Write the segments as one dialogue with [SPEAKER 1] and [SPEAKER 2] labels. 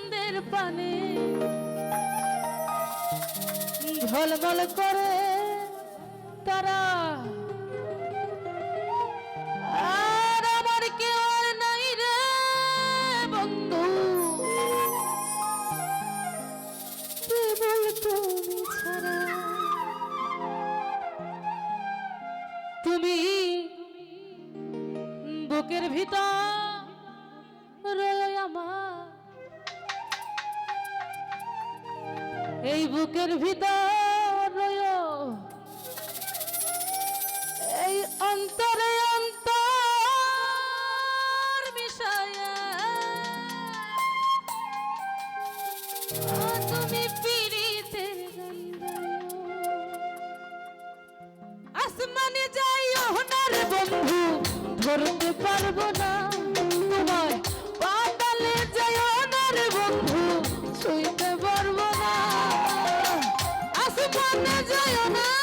[SPEAKER 1] আনন্দের পানে। ঝলমল করে তারা? আর আমার কেউ নাই রে বন্ধু। তুমি ছাড়া। তুমি বুকের ভিতর এই বুকের ভিতর এই অন্তরে অন্তর বিষয়া তুমি পিড়িতে আসমানে যাই ওনার বন্ধু ধরুন জীবনে জয় না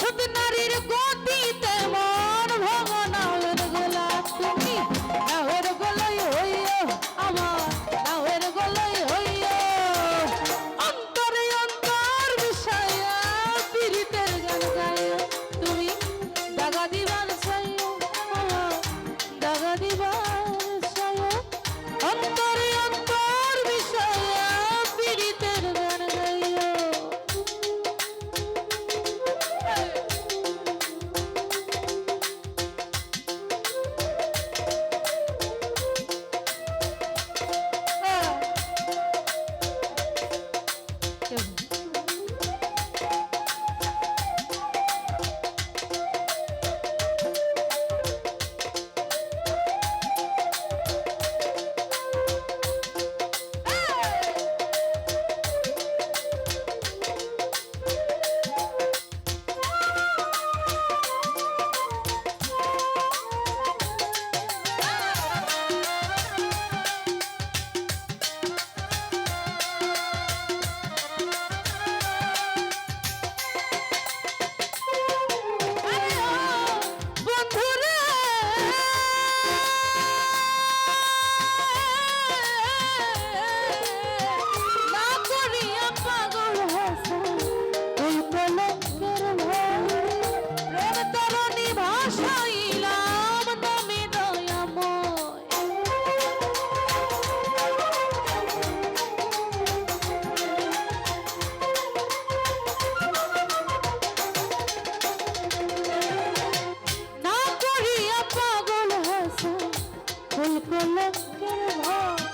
[SPEAKER 1] শুদ্ধ উপলক্ষের ভয়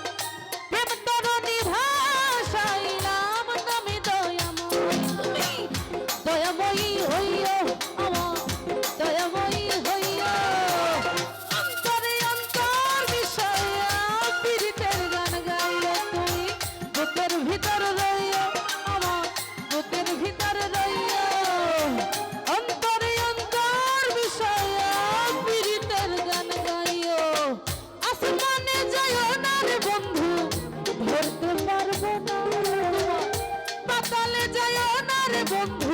[SPEAKER 1] রে বন্ধু শুনতে পারব না